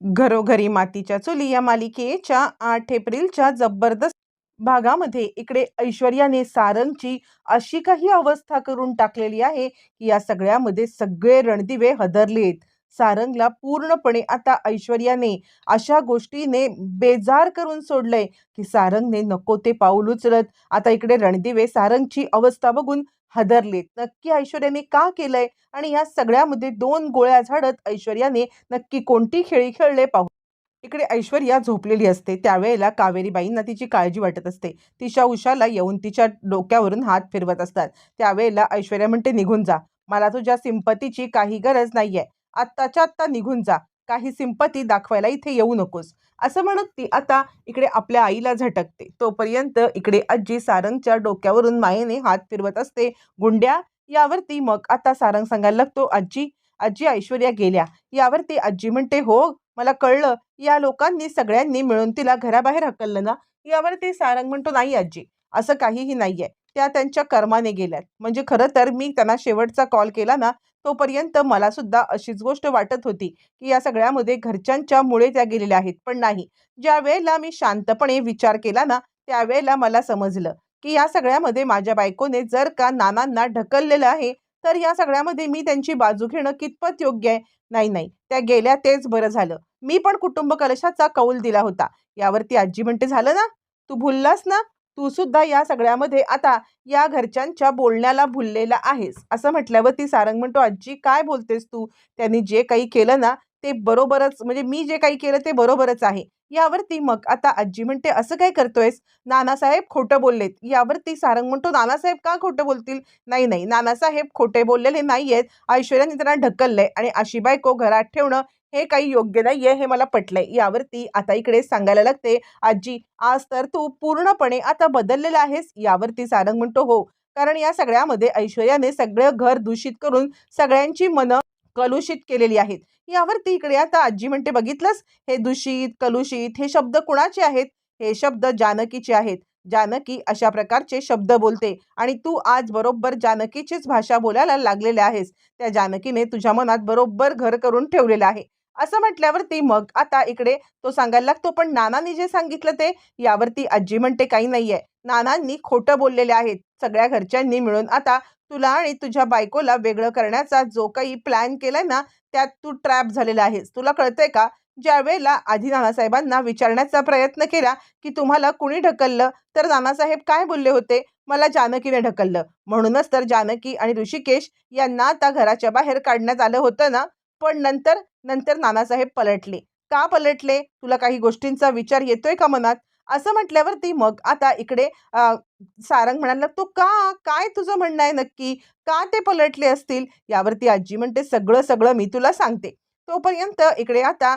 घरोघरी मातीच्या चुली या मालिकेच्या आठ एप्रिलच्या जबरदस्त भागामध्ये इकडे ऐश्वर्याने सारंगची अशी काही अवस्था करून टाकलेली आहे की या सगळ्यामध्ये सगळे रणदिवे हदरलेत. सारंगला पूर्णपणे आता ऐश्वर्याने अशा गोष्टीने बेजार करून सोडलंय की सारंगने नको ते पाऊल उचलत. आता इकडे रणदिवे सारंगची अवस्था बघून हदरलेत. नक्की ऐश्वर्याने का केलंय? आणि या सगळ्यामध्ये दोन गोळ्या झाडत ऐश्वर्याने नक्की कोणती खेळी खेळले पाहू? इकडे ऐश्वर्या झोपलेली असते. त्यावेळेला कावेरीबाईंना तिची काळजी वाटत असते. तिच्या उषाला येऊन तिच्या डोक्यावरून हात फिरवत असतात. त्यावेळेला ऐश्वर्या म्हणते निघून जा. मला तुझ्या सिंपतीची काही गरज नाहीये. आत्ताच्या आत्ता निघून जा. काही सिंपती दाखवायला इथे येऊ नकोस. असं म्हणत ती आता इकडे आपल्या आईला झटकते. तोपर्यंत इकडे आजी सारंगच्या डोक्यावरून मायेने हात फिरवत असते. गुंड्या यावरती मग आता सारंग सांगायला लागतो आजी आजी ऐश्वर्या गेल्या. यावरती आजी म्हणते हो मला कळलं. या लोकांनी सगळ्यांनी मिळून तिला घराबाहेर हकललं ना? यावरती सारंग म्हणतो नाही आजी असं काहीही नाहीये. त्या त्यांच्या कर्माने गेल्यात. म्हणजे खरं तर मी त्यांना शेवटचा कॉल केला ना तोपर्यंत मला सुद्धा अशीच गोष्ट वाटत होती की या सगळ्यामध्ये घरच्यांच्या मुळे त्या गेलेल्या आहेत. पण नाही. ज्या वेळेला मी शांतपणे विचार केला ना त्यावेळेला मला समजलं की या सगळ्यामध्ये माझ्या बायकोने जर का नानांना ढकललेलं आहे तर या सगळ्यामध्ये मी त्यांची बाजू घेणं कितपत योग्य आहे? नाही नाही. त्या गेल्या तेच बरं झालं. मी पण कुटुंब कलशाचा कौल दिला होता. यावरती आजी म्हणते झालं ना? तू भुललास ना? तू सुद्धा या सगळ्यामध्ये आता या घरच्यांच्या बोलण्याला भुललेला आहेस. असं म्हटल्यावर ती सारंग म्हणतो आजी काय बोलतेस तू? त्यांनी जे काही केलं ना ते बरोबरच म्हणजे मी जे काही केलं ते बरोबरच आहे. यावरती मग आता आजी म्हणते असं काय करतोयस? नानासाहेब खोटं बोललेत. यावरती सारंग म्हणतो नानासाहेब का खोटं बोलतील? नाही नाही नानासाहेब खोटे बोललेले नाही आहेत ऐश्वर्याने त्यांना ढकललंय आणि अशी बायको घरात ठेवणं हे काही योग्य नाहीये हे मला पटलंय. यावरती आता इकडे सांगायला लागते आजी आज तर तू पूर्णपणे आता बदललेला आहेस. यावरती सारंग म्हणतो हो. कारण या सगळ्यामध्ये ऐश्वर्याने सगळं घर दूषित करून सगळ्यांची मनं कलुषित केलेली आहेत. यावरती इकडे आता आजी म्हणते बघितलंस? हे दूषित कलुषित हे शब्द कुणाचे आहेत? हे शब्द जानकीचे आहेत. जानकी अशा प्रकारचे शब्द बोलते. आणि तू आज बरोबर जानकीचीच भाषा बोलायला लागलेले आहेस. त्या जानकीने तुझ्या मनात बरोबर घर करून ठेवलेलं आहे. असं म्हटल्यावरती मग आता इकडे तो सांगायला लागतो पण नानांनी जे सांगितलं ते यावरती आजी म्हणते काही नाहीये. नानांनी खोटं बोललेले आहेत. सगळ्या घरच्यांनी मिळून आता तुला आणि तुझ्या बायकोला वेगळं करण्याचा जो काही प्लॅन केलाय ना त्यात तू ट्रॅप झालेला आहेस. तुला कळतंय का? ज्या वेळेला आधी नानासाहेबांना विचारण्याचा प्रयत्न केला की तुम्हाला कुणी ढकललं तर नानासाहेब काय बोलले होते? मला जानकीने ढकललं. म्हणूनच तर जानकी आणि ऋषिकेश यांना आता घराच्या बाहेर काढण्यात आलं होतं ना. पण नंतर नंतर नानासाहेब पलटले. का पलटले? तुला काही गोष्टींचा विचार येतोय का मनात? असं म्हटल्यावरती मग आता इकडे सारंग म्हणाला तू का? काय तुझं म्हणणं आहे नक्की? का ते पलटले असतील? यावरती आजी म्हणते सगळं सगळं मी तुला सांगते. तोपर्यंत इकडे आता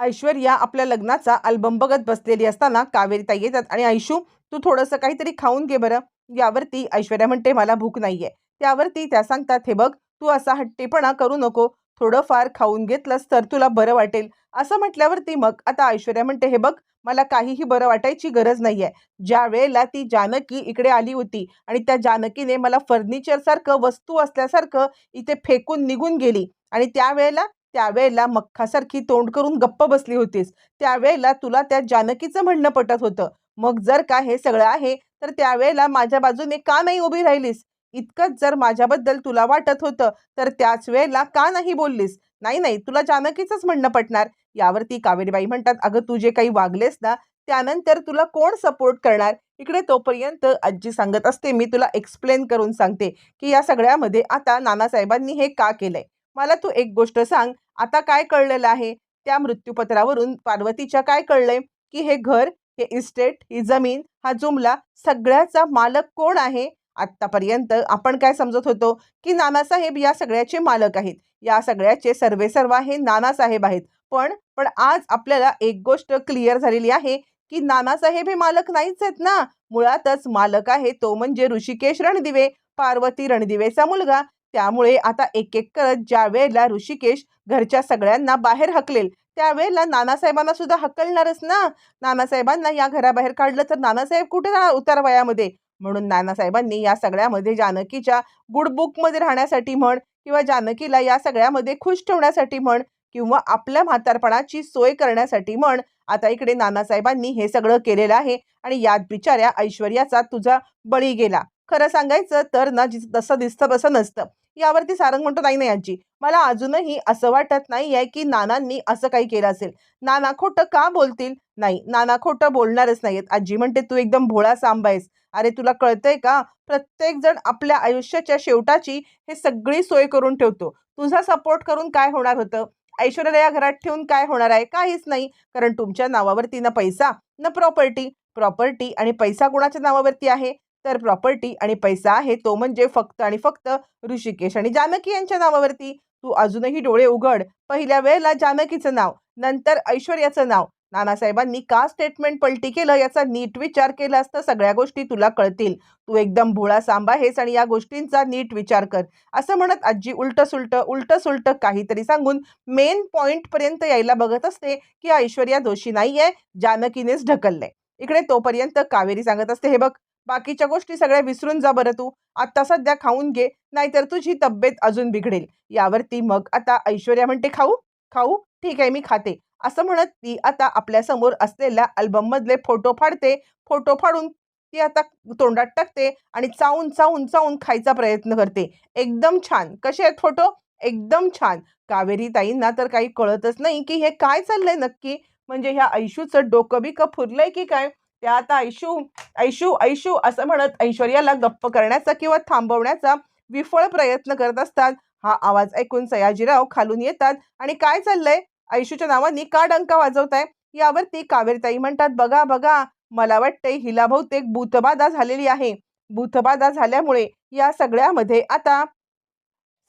ऐश्वर्या आपल्या लग्नाचा अल्बम बघत बसलेली असताना कावेरीताई येतात आणि ऐशू तू थोडंसं काहीतरी खाऊन घे बरं. यावरती ऐश्वर्या म्हणते मला भूक नाहीये. त्यावरती त्या सांगतात हे बघ तू असा हट्टीपणा करू नको. थोडंफार खाऊन घेतलंस तर तुला बरं वाटेल. असं म्हटल्यावरती मग आता ऐश्वर्या म्हणते हे बघ मला काहीही बरं वाटायची गरज नाही आहे ज्या वेळेला ती जानकी इकडे आली होती आणि त्या जानकीने मला फर्निचरसारखं वस्तू असल्यासारखं इथे फेकून निघून गेली आणि त्यावेळेला त्यावेळेला मख्खासारखी तोंड करून गप्प बसली होतीस. त्यावेळेला तुला त्या जानकीचं म्हणणं पटत होतं. मग जर का हे सगळं आहे तर त्यावेळेला माझ्या बाजूने का नाही उभी राहिलीस? इतकंच जर माझ्याबद्दल तुला वाटत होतं तर त्याच वेळेला का नाही बोललीस? नाही नाही तुला जानकीचंच म्हणणं पटणार. यावरती कावेरीबाई म्हणतात अगं तू जे काही वागलेस ना त्यानंतर तुला कोण सपोर्ट करणार? इकडे तोपर्यंत आजी सांगत असते मी तुला एक्सप्लेन करून सांगते की या सगळ्यामध्ये आता नानासाहेबांनी हे का केलंय? मला तू एक गोष्ट सांग आता काय कळलेलं आहे? त्या मृत्यूपत्रावरून पार्वतीच्या काय कळलंय? की हे घर हे इस्टेट ही जमीन हा जुमला सगळ्याचा मालक कोण आहे? आत्तापर्यंत आपण काय समजत होतो की नानासाहेब या सगळ्याचे मालक आहेत. या सगळ्याचे सर्वे सर्वा हे नानासाहेब आहेत. पण पण आज आपल्याला एक गोष्ट क्लिअर झालेली आहे की नानासाहेब हे मालक नाहीच आहेत ना. मुळातच मालक आहे तो म्हणजे ऋषिकेश रणदिवे पार्वती रणदिवेचा मुलगा. त्यामुळे आता एक एक करत ज्या वेळेला ऋषिकेश घरच्या सगळ्यांना बाहेर हकलेल त्यावेळेला नानासाहेबांना सुद्धा हकलणारच ना. नानासाहेबांना या घराबाहेर काढलं तर नानासाहेब कुठे जाणार उतार वयामध्ये म्हणून नानासाहेबांनी या सगळ्यामध्ये जानकीच्या गुडबुकमध्ये राहण्यासाठी म्हण किंवा जानकीला या सगळ्यामध्ये खुश ठेवण्यासाठी म्हण किंवा आपल्या म्हातारपणाची सोय करण्यासाठी म्हण आता इकडे नानासाहेबांनी हे सगळं केलेलं आहे आणि यात बिचाऱ्या ऐश्वर्याचा तुझा बळी गेला. खरं सांगायचं तर ना जिस- तसं दिसतं तसं नसतं. यावरती सारंग म्हणतो नाही नाही आजी मला अजूनही असं वाटत नाही आहे की नानांनी असं काही केलं असेल. नाना खोटं का बोलतील? नाही. नाना खोटं बोलणारच नाहीत आजी म्हणते तू एकदम भोळा सांबा आहेस. अरे तुला कळतंय का? प्रत्येक जण आपल्या आयुष्याच्या शेवटाची हे सगळी सोय करून ठेवतो. तुझा सपोर्ट करून काय होणार होतं? ऐश्वर्याला या घरात ठेवून काय होणार आहे? काहीच नाही. कारण तुमच्या नावावरती ना पैसा ना प्रॉपर्टी प्रॉपर्टी आणि पैसा कुणाच्या नावावरती आहे? तर प्रॉपर्टी आणि पैसा आहे तो म्हणजे फक्त आणि फक्त ऋषिकेश आणि जानकी यांच्या नावावरती. तू अजूनही डोळे उघड. पहिल्या वेळेला जानकीचं नाव नंतर ऐश्वर्याचं नाव. नानासाहेबांनी का स्टेटमेंट पलटी केलं? याचा नीट विचार केला असता सगळ्या गोष्टी तुला कळतील. तू एकदम भोळा सांबा आहेस आणि या गोष्टींचा नीट विचार कर. असं म्हणत आजी उलट सुलट उलट सुलट काहीतरी सांगून मेन पॉइंट पर्यंत यायला बघत असते की ऐश्वर्या दोषी नाहीये जानकीनेच ढकललंय. इकडे तोपर्यंत कावेरी सांगत असते हे बघ बाकीच्या गोष्टी सगळ्या विसरून जा बरं तू. आत्ता सध्या खाऊन घे नाहीतर तुझी तब्येत अजून बिघडेल. यावरती मग आता ऐश्वर्या म्हणते खाऊ. खाऊ ठीक आहे मी खाते. असं म्हणत ती आता आपल्यासमोर असलेल्या अल्बममधले फोटो फाडते. फोटो फाडून ती आता तोंडात टाकते आणि चावून चावून चावून खायचा प्रयत्न करते. एकदम छान. कसे आहेत फोटो? एकदम छान. कावेरी ताईंना तर काही कळतच नाही की हे काय चाललंय नक्की. म्हणजे ह्या ऐशूचं डोकं बिकं फुरलंय की काय? त्या आता ऐशू ऐशू ऐशू असं म्हणत ऐश्वर्याला गप्प करण्याचा किंवा थांबवण्याचा विफळ प्रयत्न करत असतात. हा आवाज ऐकून सयाजीराव खालून येतात. आणि काय चाललंय? ऐशूच्या नावानी का डंका वाजवताय? यावरती कावेरताई म्हणतात बघा बघा मला वाटतंय हिला बहुतेक भूतबाधा झालेली आहे. भूतबाधा झाल्यामुळे या सगळ्यामध्ये आता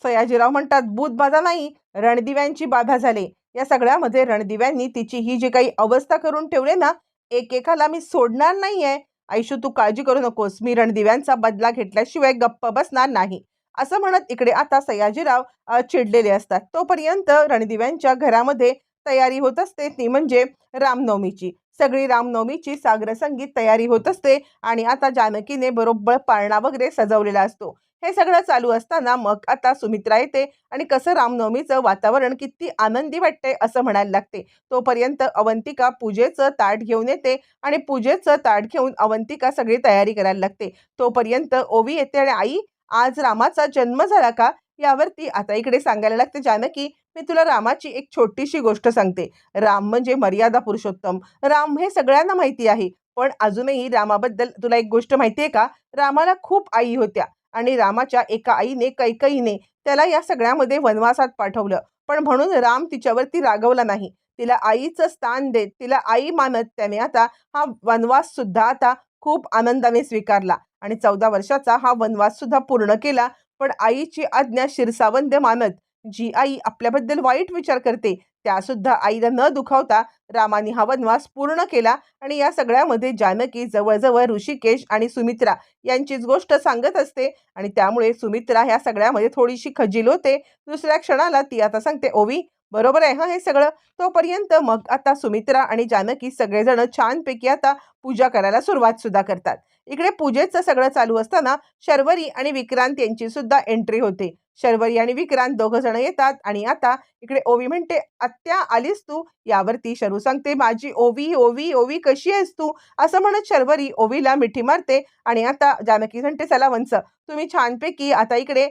सयाजीराव म्हणतात भूतबाधा नाही रणदिव्यांची बाधा झाली. या सगळ्यामध्ये रणदिव्यांनी तिची ही जी काही अवस्था करून ठेवले ना एकेकाला मी सोडणार नाहीये. ऐशू तू काळजी करू नकोस. मी रणदिव्यांचा बदला घेतल्याशिवाय गप्प बसणार नाही. असं म्हणत इकडे आता सयाजीराव चिडलेले असतात. तोपर्यंत रणदिव्यांच्या घरामध्ये तयारी होत असते. ती म्हणजे रामनवमीची. सगळी रामनवमीची सागर संगीत तयारी होत असते आणि आता जानकीने बरोबर पाळणा वगैरे सजवलेला असतो. हे सगळं चालू असताना मग आता सुमित्रा येते आणि कसं रामनवमीचं वातावरण किती आनंदी वाटते असं म्हणायला लागते. तोपर्यंत अवंतिका पूजेचं ताट घेऊन येते आणि पूजेचं ताट घेऊन अवंतिका सगळी तयारी करायला लागते. तोपर्यंत ओवी येते आणि आई आज रामाचा जन्म झाला का? यावरती आता इकडे सांगायला लागते जानकी मी तुला रामाची एक छोटीशी गोष्ट सांगते. राम म्हणजे मर्यादा पुरुषोत्तम. राम हे सगळ्यांना माहिती आहे पण अजूनही रामाबद्दल तुला एक गोष्ट माहिती आहे का? रामाला खूप आई होत्या आणि रामाच्या एका आईने कैकईने त्याला या सगळ्यामध्ये वनवासात पाठवलं. पण म्हणून राम तिच्यावरती रागवला नाही. तिला आईचं स्थान देत तिला आई मानत त्याने आता हा वनवास सुद्धा आता खूप आनंदाने स्वीकारला. आणि चौदा वर्षाचा हा वनवास सुद्धा पूर्ण केला. पण आईची आज्ञा शिरसावंद मानत जी आई आपल्याबद्दल वाईट विचार करते त्या सुद्धा आईला न दुखावता रामाने हा वनवास पूर्ण केला. आणि या सगळ्यामध्ये जानकी जवळजवळ ऋषिकेश आणि सुमित्रा यांचीच गोष्ट सांगत असते. आणि त्यामुळे सुमित्रा ह्या सगळ्यामध्ये थोडीशी खजील होते. दुसऱ्या क्षणाला ती आता सांगते ओवी बरोबर आहे हा हे सगळं. तोपर्यंत मग आता सुमित्रा आणि जानकी सगळेजण छानपैकी आता पूजा करायला सुरुवात सुद्धा करतात. इकडे पूजेचं सगळं चालू असताना शर्वरी आणि विक्रांत यांची सुद्धा एंट्री होते. शर्वरी आणि विक्रांत दोघं जण येतात आणि आता इकडे ओवी म्हणते आत्या आलीस तू? यावरती शरू सांगते माझी ओवी ओवी ओवी कशी आहेस तू? असं म्हणत शर्वरी ओवीला मिठी मारते आणि आता जानकी म्हणते चला वंच तुम्ही छानपैकी आता इकडे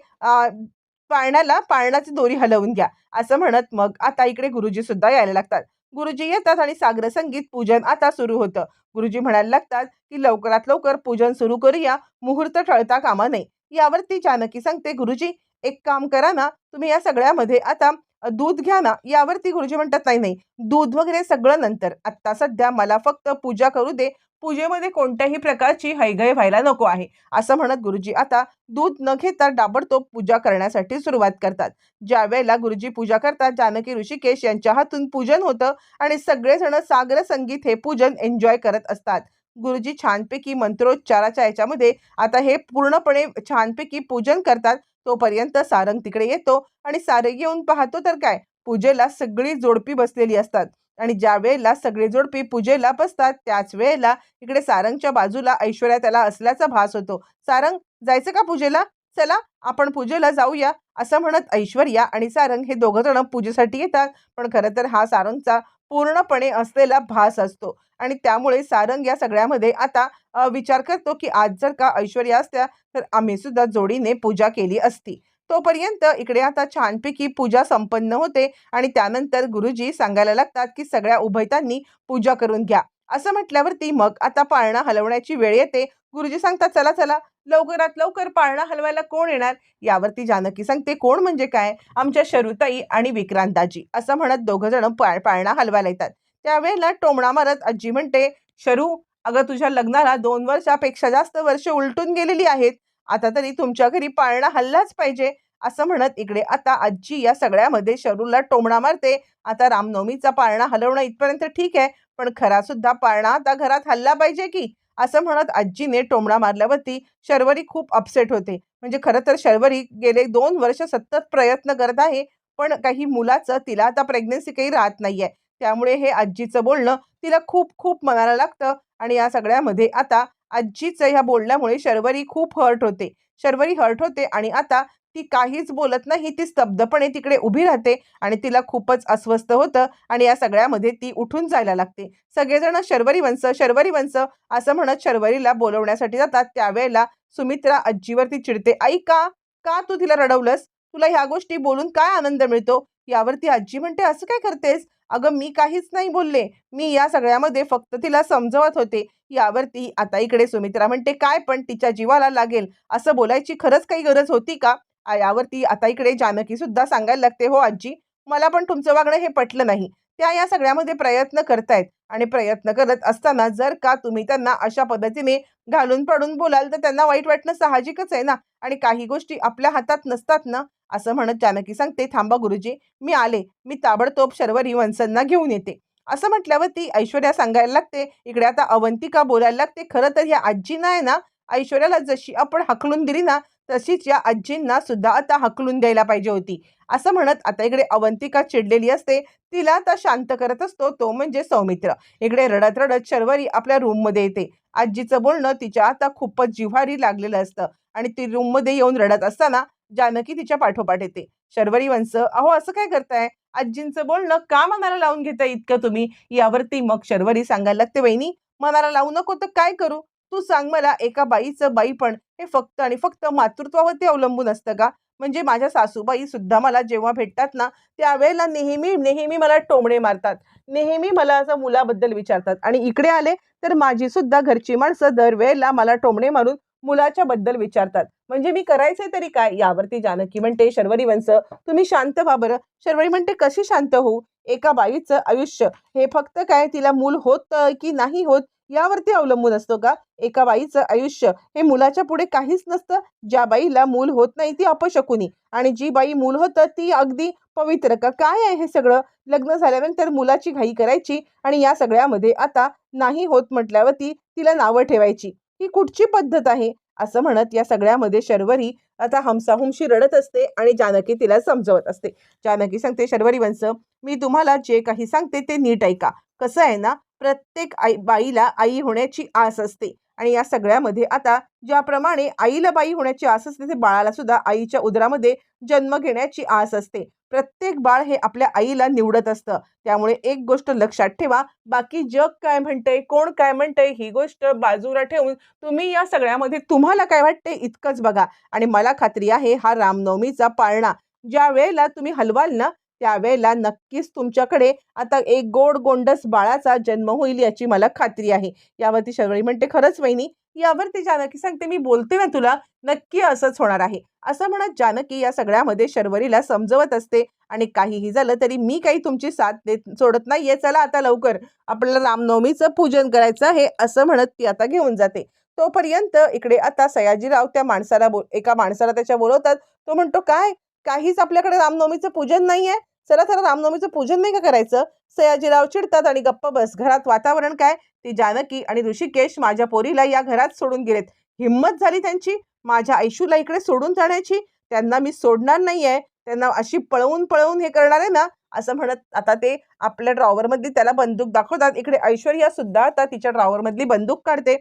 पाळण्याला पाळणाची दोरी हलवून घ्या. असं म्हणत मग आता इकडे गुरुजी सुद्धा यायला लागतात. गुरुजी येतात आणि सागर संगीत पूजन आता सुरू होतं. गुरुजी म्हणायला लागतात की लवकरात लवकर पूजन सुरू करूया. मुहूर्त टळता कामा नये. यावरती जानकी सांगते गुरुजी एक काम करा ना. तुम्ही या सगळ्यामध्ये आता दूध घ्या ना. यावरती गुरुजी म्हणतात नाही नाही. दूध वगैरे सगळं नंतर. आत्ता सध्या मला फक्त पूजा करू दे. पूजेमध्ये कोणत्याही प्रकारची हैगय व्हायला नको आहे. असं म्हणत गुरुजी आता दूध न घेता डाबडतोब पूजा करण्यासाठी सुरुवात करतात. ज्या वेळेला गुरुजी पूजा करतात जानकी ऋषिकेश यांच्या हातून पूजन होतं आणि सगळेजण सागर संगीत हे पूजन एन्जॉय करत असतात. गुरुजी छानपैकी मंत्रोच्चाराच्या याच्यामध्ये आता हे पूर्णपणे छानपैकी पूजन करतात. तोपर्यंत सारंग तिकडे येतो आणि सारंग येऊन पाहतो तर काय पूजेला सगळी जोडपी बसलेली असतात. आणि ज्या वेळेला सगळे जोडपी पूजेला बसतात त्याच वेळेला इकडे सारंगच्या बाजूला ऐश्वर्या त्याला असल्याचा भास होतो. सारंग जायचं का पूजेला? चला आपण पूजेला जाऊया असं म्हणत ऐश्वर्या आणि सारंग हे दोघं जण पूजेसाठी येतात. पण खरं तर हा सारंगचा पूर्णपणे असलेला भास असतो. आणि त्यामुळे सारंग या सगळ्यामध्ये आता विचार करतो की आज जर का ऐश्वर्या असत्या तर आम्ही सुद्धा जोडीने पूजा केली असती. तोपर्यंत इकडे आता छानपैकी पूजा संपन्न होते आणि त्यानंतर गुरुजी सांगायला लागतात की सगळ्या उभयतांनी पूजा करून घ्या. असं म्हटल्यावरती मग आता पाळणा हलवण्याची वेळ येते. गुरुजी सांगतात चला चला लवकरात लवकर पाळणा हलवायला कोण येणार? यावरती जानकी सांगते कोण म्हणजे काय? आमच्या शरुताई आणि विक्रांताजी. असं म्हणत दोघं जण पाळ पाळणा हलवायला येतात. त्यावेळेला टोमणा मारत आजी म्हणते शरू अगं तुझ्या लग्नाला दोन वर्षापेक्षा जास्त वर्ष उलटून गेलेली आहेत. आता तरी तुमच्या घरी पाळणा हल्लाच पाहिजे असं म्हणत इकडे आता आजी या सगळ्यामध्ये शरूला टोमणा मारते. आता रामनवमीचा पाळणा हलवणं इथपर्यंत ठीक आहे पण खरा सुद्धा पाळणा आता घरात हल्ला पाहिजे की? असं म्हणत आजीने टोमणा मारल्यावरती शर्वरी खूप अपसेट होते. म्हणजे खरं तर शर्वरी गेले दोन वर्ष सतत प्रयत्न करत आहे पण काही मुलाचं तिला आता प्रेग्नन्सी काही राहत नाहीये. त्यामुळे हे आजीचं बोलणं तिला खूप खूप मनाला लागतं आणि या सगळ्यामध्ये आता आजीचं ह्या बोलण्यामुळे शर्वरी खूप हर्ट होते. शर्वरी हर्ट होते आणि आता ती काहीच बोलत नाही ती स्तब्धपणे तिकडे उभी राहते आणि तिला खूपच अस्वस्थ होतं आणि या सगळ्यामध्ये ती उठून जायला लागते. सगळेजण शर्वरी वंश शर्वरी वंश असं म्हणत शर्वरीला बोलवण्यासाठी जातात. त्यावेळेला सुमित्रा आजीवरती चिडते आई का? का तू तिला रडवलंस? तुला ह्या गोष्टी बोलून काय आनंद मिळतो? यावरती आजी म्हणते असं काय करतेस? अगं मी काहीच नाही बोलले. मी या सगळ्यामध्ये फक्त तिला समजवत होते. यावरती आता इकडे सुमित्रा म्हणते काय पण तिच्या जीवाला लागेल असं बोलायची खरंच काही गरज होती का? यावरती आता इकडे जानकी सुद्धा सांगायला लागते हो आजी मला पण तुमचं वागणं हे पटलं नाही. त्या या सगळ्यामध्ये प्रयत्न करतायत आणि प्रयत्न करत असताना जर का तुम्ही त्यांना अशा पद्धतीने घालून पडून बोलाल तर त्यांना वाईट वाटणं साहजिकच आहे ना. आणि काही गोष्टी आपल्या हातात नसतात ना असं म्हणत जानकी सांगते थांबा गुरुजी मी आले मी ताबडतोब शर्वरी वंसांना घेऊन येते. असं म्हटल्यावर ती ऐश्वर्या सांगायला लागते इकडे आता अवंतिका बोलायला लागते खरं तर ह्या आजींना आहे ना ऐश्वर्याला जशी आपण हकलून दिली ना तशीच या आजींना सुद्धा आता हकलून द्यायला पाहिजे होती. असं म्हणत आता इकडे अवंतिका चिडलेली असते. तिला आता शांत करत असतो. तो म्हणजे सौमित्र. इकडे रडत रडत शर्वरी आपल्या रूममध्ये येते. आजीचं बोलणं तिच्या आता खूपच जिव्हारी लागलेलं असतं. आणि ती रूममध्ये येऊन रडत असताना जानकी तिच्या पाठोपाठ येते. शर्वरी वंश अहो असं काय करताय? आजींचं बोलणं का मनाला लावून घेताय इतकं तुम्ही? यावरती मग शर्वरी सांगायला लागते वहिनी मनाला लावू नको तर काय करू? तू सांग मला एका बाईचं बाईपण हे फक्त आणि फक्त मातृत्वावरती अवलंबून असतं का? म्हणजे माझ्या सासूबाई सुद्धा मला जेव्हा भेटतात ना त्यावेळेला नेहमी नेहमी मला टोमणे मारतात. नेहमी मला असं मुलाबद्दल विचारतात. आणि इकडे आले तर माझी सुद्धा घरची माणसं दरवेळेला मला टोमणे मारून मुलाच्या बद्दल विचारतात. म्हणजे मी करायचंय तरी काय? यावरती जानकी म्हणते शर्वरी वंश तुम्ही शांत व्हा बरं. शर्वरी म्हणते कशी शांत होऊ? एका बाईचं आयुष्य. हे फक्त काय? तिला मूल होत की नाही होत? यावरती अवलंबून असतो का? एका बाईचं आयुष्य. हे मुलाच्या पुढे काहीच नसतं. ज्या बाईला मूल होत नाही ती अपशकुनी. आणि जी बाई मूल होतं ती अगदी पवित्र का? काय आहे हे सगळं? लग्न झाल्यानंतर मुलाची घाई करायची आणि या सगळ्यामध्ये आता नाही होत म्हटल्यावरती तिला नावं ठेवायची. ही कुठची पद्धत आहे? असं म्हणत या सगळ्यामध्ये शर्वरी आता हमसाहुमशी रडत असते आणि जानकी तिला समजवत असते. जानकी सांगते शर्वरी वंश मी तुम्हाला जे काही सांगते ते नीट ऐका. कसं आहे ना प्रत्येक आई बाईला आई होण्याची आस असते. आणि या सगळ्यामध्ये आता ज्याप्रमाणे आईला बाई होण्याची आस असते ते बाळाला सुद्धा आईच्या उदरामध्ये जन्म घेण्याची आस असते. प्रत्येक बाळ हे आपल्या आईला निवडत असतं. त्यामुळे एक गोष्ट लक्षात ठेवा बाकी जग काय म्हणतंय कोण काय म्हणतंय ही गोष्ट बाजूला ठेवून तुम्ही या सगळ्यामध्ये तुम्हाला काय वाटते इतकंच बघा. आणि मला खात्री आहे हा रामनवमीचा पाळणा ज्या वेळेला तुम्ही हलवाल ना त्यावेळेला नक्कीच तुमच्याकडे आता एक गोड गोंडस बाळाचा जन्म होईल याची मला खात्री आहे. यावरती शर्वरी म्हणते खरंच वहिनी यावरती जानकी सांगते मी बोलते ना तुला नक्की असंच होणार आहे. असं म्हणत जानकी या सगळ्यामध्ये शर्वरीला समजवत असते आणि काहीही झालं तरी मी काही तुमची साथ देत सोडत नाहीये चला आता लवकर आपल्याला रामनवमीचं पूजन करायचं आहे असं म्हणत ती आता घेऊन जाते. तोपर्यंत इकडे आता सयाजीराव त्या माणसाला बोल एका माणसाला त्याच्या बोलवतात. तो म्हणतो काय? काहीच आपल्याकडे रामनवमीचं पूजन नाहीये. चला चला रामनवमीचं पूजन नाही का करायचं? सयाजीराव चिडतात आणि गप्प बस. घरात वातावरण काय? ती जानकी आणि ऋषिकेश माझ्या पोरीला या घरात सोडून गेलेत. हिंमत झाली त्यांची? माझ्या ऐशूला इकडे सोडून जाण्याची? त्यांना मी सोडणार नाहीये. त्यांना अशी पळवून पळवून हे करणार आहे ना? असं म्हणत आता ते आपल्या ड्रॉवरमधली त्याला बंदूक दाखवतात. इकडे ऐश्वर्या सुद्धा आता तिच्या ड्रॉवरमधली बंदूक काढते.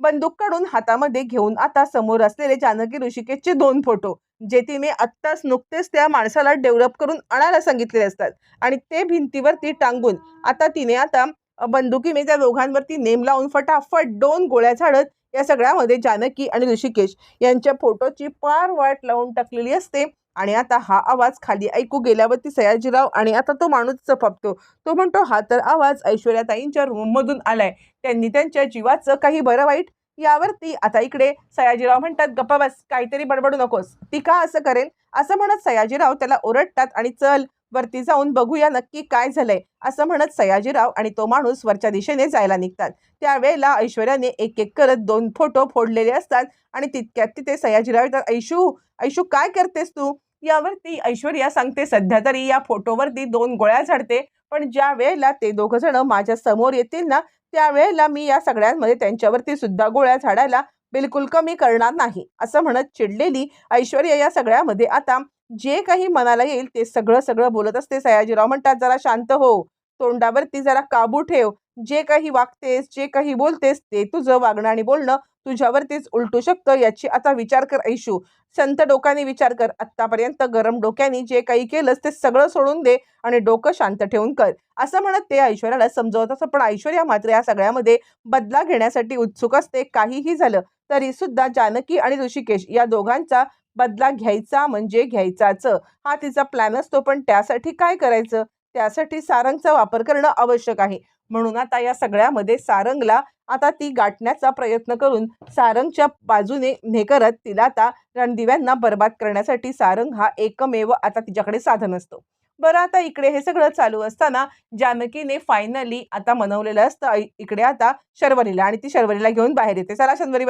बंदूक काढून हातामध्ये घेऊन आता समोर असलेले जानकी ऋषिकेशचे दोन फोटो जे तिने आत्ताच नुकतेच त्या माणसाला डेव्हलप करून आणायला सांगितलेले असतात. आणि ते भिंतीवरती टांगून आता तिने आता अ, बंदुकीने त्या दोघांवरती नेम लावून फटाफट दोन गोळ्या झाडत या सगळ्यामध्ये जानकी आणि ऋषिकेश यांच्या फोटोची पार वाट लावून टाकलेली असते. आणि आता हा आवाज खाली ऐकू गेल्यावरती सयाजीराव आणि आता तो माणूस चपापतो. तो म्हणतो हा तर आवाज ऐश्वर्याताईंच्या रूममधून आलाय. त्यांनी त्यांच्या जीवाचं काही बरं वाईट यावरती आता इकडे सयाजीराव म्हणतात गप्पा बस काहीतरी बडबडू नकोस. ती का असं करेल. असं म्हणत सयाजीराव त्याला ओरडतात आणि चल वरती जाऊन बघूया नक्की काय झालंय. असं म्हणत सयाजीराव आणि तो माणूस वरच्या दिशेने जायला निघतात. त्यावेळेला ऐश्वर्याने एक एक करत दोन फोटो फोडलेले असतात आणि तितक्यात तिथे सयाजीराव येतात ऐशू ऐशू काय करतेस तू? यावरती ऐश्वर्या सांगते सध्या तरी या फोटोवरती दोन गोळ्या झाडते पण ज्या वेळेला ते दोघं जण माझ्यासमोर येतील ना त्यावेळेला मी या सगळ्यांमध्ये त्यांच्यावरती सुद्धा गोळ्या झाडायला बिलकुल कमी करणार नाही असं म्हणत चिडलेली ऐश्वर्या या सगळ्यामध्ये. आता जे काही मनाला येईल ते सगळं सगळं बोलत असते सयाजीराव. म्हणतात जरा शांत हो तोंडावरती जरा काबू ठेव जे काही वागतेस जे काही बोलतेस ते तुझं वागणं आणि बोलणं तुझ्यावरतीच उलटू शकतं याची आता विचार कर ऐशू संत डोक्याने विचार कर. आत्तापर्यंत गरम डोक्याने जे काही केलंस ते सगळं सोडून दे आणि डोकं शांत ठेवून कर. असं म्हणत ते ऐश्वर्याला समजवत असं पण ऐश्वर्या मात्र या सगळ्यामध्ये बदला घेण्यासाठी उत्सुक असते. काहीही झालं तरी सुद्धा जानकी आणि ऋषिकेश या दोघांचा बदला घ्यायचा म्हणजे घ्यायचाच. हा तिचा प्लॅन असतो पण त्यासाठी काय करायचं? त्यासाठी सारंगचा वापर करणं आवश्यक आहे. म्हणून आता या सगळ्यामध्ये सारंगला आता ती गाठण्याचा प्रयत्न करून सारंगच्या बाजूने हे करत तिला आता रणदिव्यांना बर्बाद करण्यासाठी सारंग हा एकमेव आता तिच्याकडे साधन असतो. बरं आता इकडे हे सगळं चालू असताना जानकीने फायनली आता मनवलेलं असतं इकडे आता शर्वरीला आणि ती शर्वरीला घेऊन बाहेर येते. चला शर्वरी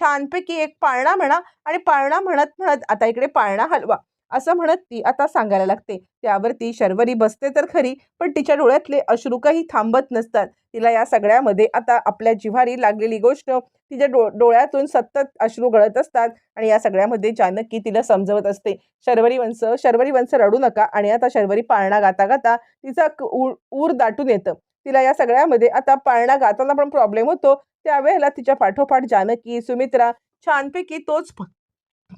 छानपैकी एक पाळणा म्हणा आणि पाळणा म्हणत म्हणत आता इकडे पाळणा हलवा. असं म्हणत ती आता सांगायला लागते. त्यावरती शर्वरी बसते तर खरी पण तिच्या डोळ्यातले अश्रू काही थांबत नसतात. तिला या सगळ्यामध्ये आता आपल्या जिव्हारी लागलेली गोष्ट तिच्या डो डोळ्यातून सतत अश्रू गळत असतात आणि या सगळ्यामध्ये जानकी तिला समजवत असते. शर्वरी वंश शर्वरी वंश रडू नका आणि आता शर्वरी पाळणा गाता गाता तिचा क- ऊर ऊर दाटून येतं. तिला या सगळ्यामध्ये आता पाळणा गाताना पण प्रॉब्लेम होतो. त्यावेळेला तिच्या पाठोपाठ जानकी सुमित्रा छानपैकी तोच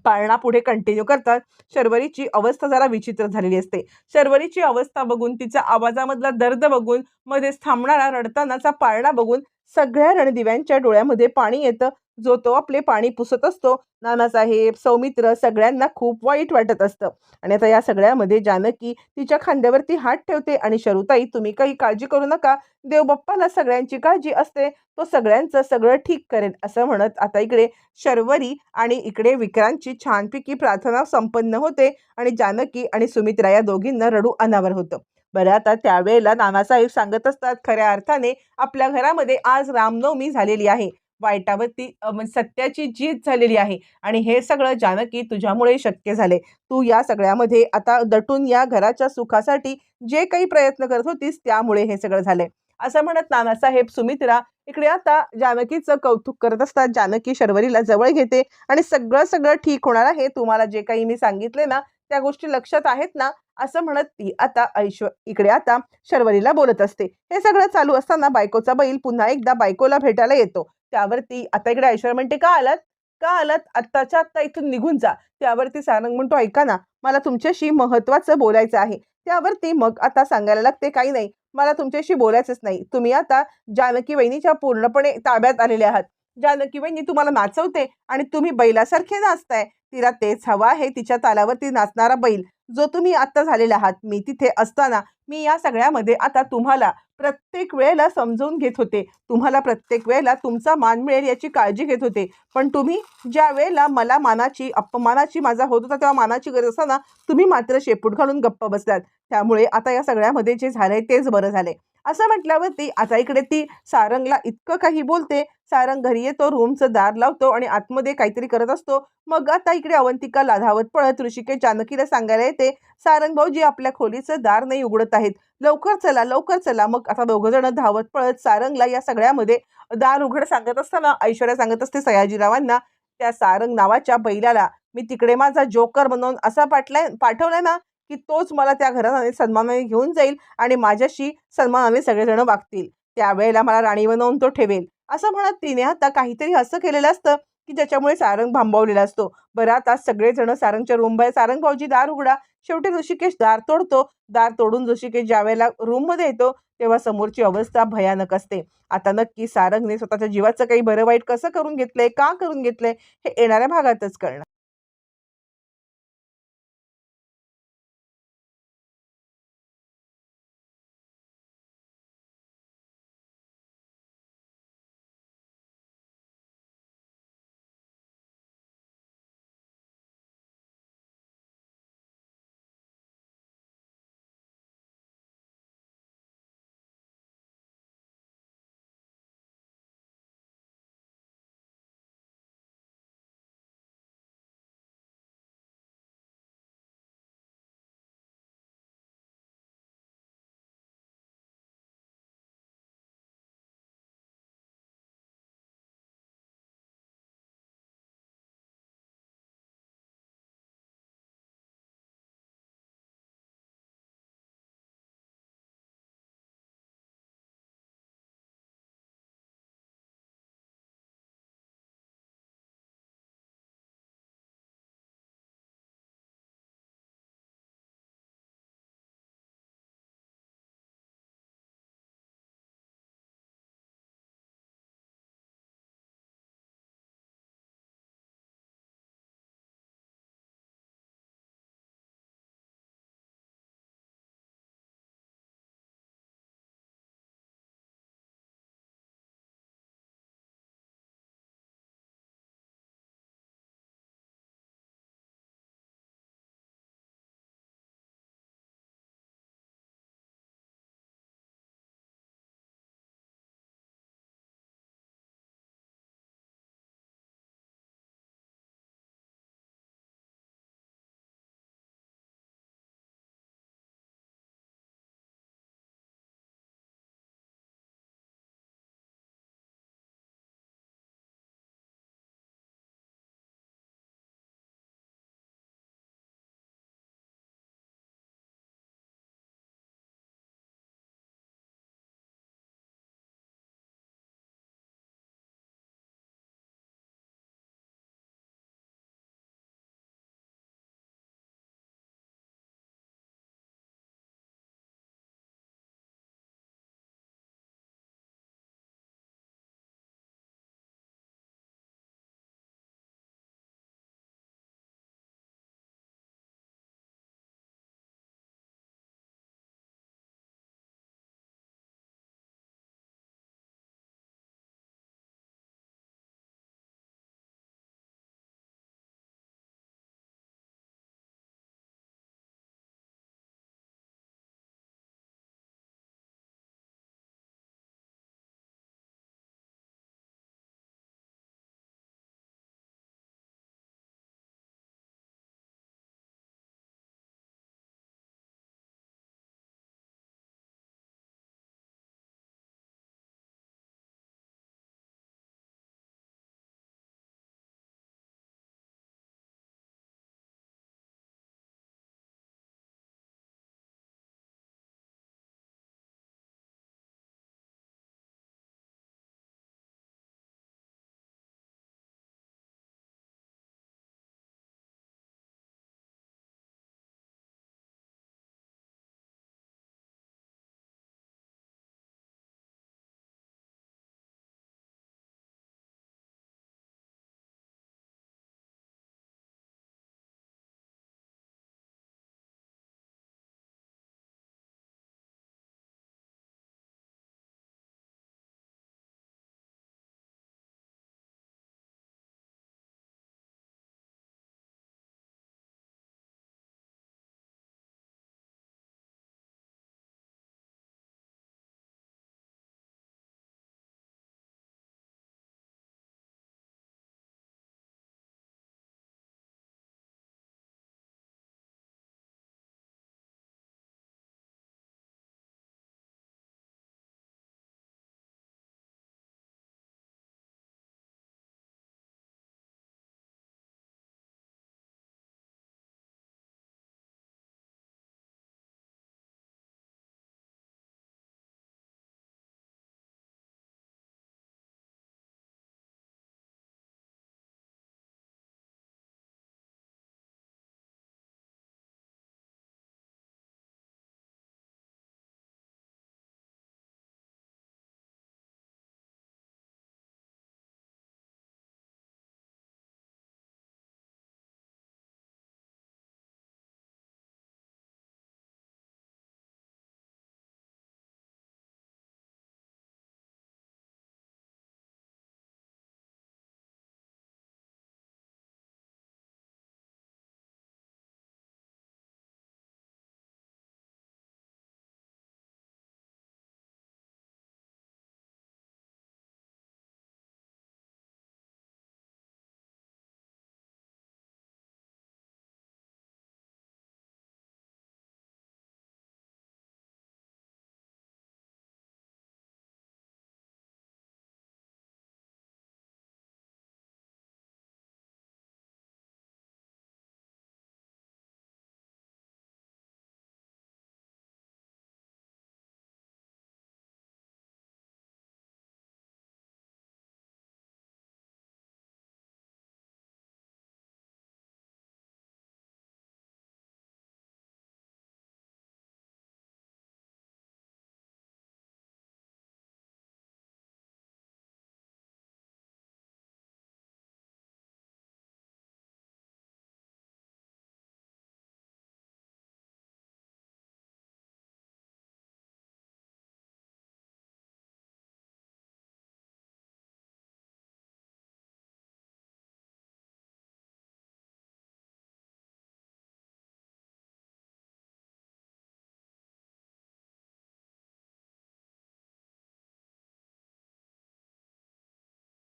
पाळणा पुढे कंटिन्यू करतात. शर्वरीची अवस्था जरा विचित्र झालेली असते. शर्वरीची अवस्था बघून तिचा आवाजामधला दर्द बघून मध्येच थांबणारा रडतानाचा पाळणा बघून सगळ्या रणदिव्यांच्या डोळ्यामध्ये पाणी येतं. जो तो आपले पाणी पुसत असतो नानासाहेब सौमित्र सगळ्यांना खूप वाईट वाटत असतं. आणि आता या सगळ्यामध्ये जानकी तिच्या खांद्यावरती हात ठेवते आणि शरुताई तुम्ही काही काळजी करू नका. देवबाप्पाला सगळ्यांची काळजी असते. तो सगळ्यांचं सगळं ठीक करेल असं म्हणत आता इकडे शर्वरी आणि इकडे विक्रांतची छानपैकी प्रार्थना संपन्न होते आणि जानकी आणि सुमित्रा या दोघींना रडू अनावर होतं. बरं आता त्यावेळेला नानासाहेब सांगत असतात खऱ्या अर्थाने आपल्या घरामध्ये आज रामनवमी झालेली आहे. वाईटावरती म्हणजे सत्याची जीत झालेली आहे. आणि हे सगळं जानकी तुझ्यामुळे शक्य झाले. तू या सगळ्यामध्ये आता दटून या घराच्या सुखासाठी जे काही प्रयत्न करत होतीस त्यामुळे हे सगळं झालंय. असं म्हणत नानासाहेब सुमित्रा इकडे आता जानकीचं कौतुक करत असतात. जानकी शर्वरीला जवळ घेते आणि सगळं सगळं ठीक होणार आहे. तुम्हाला जे काही मी सांगितले ना त्या गोष्टी लक्षात आहेत ना असं म्हणत ती आता ऐश्व इकडे आता शर्वरीला बोलत असते. हे सगळं चालू असताना बायकोचा बैल पुन्हा एकदा बायकोला भेटायला येतो. त्यावरती आता इकडे ऐश्वर्या म्हणते का आलात? का आलात? आत्ताच्या आत्ता इथून निघून जा. त्यावरती सारंग म्हणतो ऐका ना मला तुमच्याशी महत्वाचं बोलायचं आहे. त्यावरती मग आता सांगायला लागते काही नाही मला तुमच्याशी बोलायचंच नाही. तुम्ही आता जानकी वहिनीच्या पूर्णपणे ताब्यात आलेले आहात. जानकी वहिनी तुम्हाला नाचवते आणि तुम्ही बैलासारखे नाचताय. तिला तेच हवं आहे तिच्या तालावरती नाचणारा बैल. जो तुम्ही आत्ता झालेला आहात मी तिथे असताना मी या सगळ्यामध्ये आता तुम्हाला प्रत्येक वेळेला समजून घेत होते. तुम्हाला प्रत्येक वेळेला तुमचा मान मिळेल याची काळजी घेत होते. पण तुम्ही ज्या वेळेला मला मानाची अपमानाची माझा होत होता तेव्हा मानाची गरज असताना तुम्ही मात्र शेपूट घालून गप्प बसलात. त्यामुळे आता या सगळ्यामध्ये जे झालंय तेच बरं झालंय. असं म्हटल्यावरती आता इकडे ती सारंगला इतकं काही बोलते. सारंग घरी येतो रूमचं दार लावतो आणि आतमध्ये काहीतरी करत असतो. मग आता इकडे अवंतिका लाधावत पळत ऋषिकेश जानकीला सांगायला येते सारंग भाऊजी आपल्या खोलीचं दार नाही उघडत आहेत. लवकर चला लवकर चला. मग आता दोघं जण धावत पळत सारंगला या सगळ्यामध्ये दार उघड सांगत असताना ऐश्वर्या सांगत असते सयाजीरावांना त्या सारंग नावाच्या बैलाला मी तिकडे माझा जोकर बनवून असा पाठलाय पाठवलाय ना की तोच मला त्या घराने सन्मानाने घेऊन जाईल आणि माझ्याशी सन्मानाने सगळेजण वागतील. त्यावेळेला मला राणी बनवून तो ठेवेल. असं म्हणत तिने आता काहीतरी असं केलेलं असतं की ज्याच्यामुळे सारंग भांबवलेला असतो. बरं आता सगळेजण सारंगच्या रूम बाहेर सारंग भाऊजी दार उघडा. शेवटी ऋषिकेश दार तोडतो. दार तोडून ऋषिकेश ज्यावेळेला रूममध्ये येतो तेव्हा समोरची अवस्था भयानक असते. आता नक्की सारंगने स्वतःच्या जीवाचं काही बरं वाईट कसं करून घेतलंय का करून घेतलंय हे येणाऱ्या भागातच कळणार.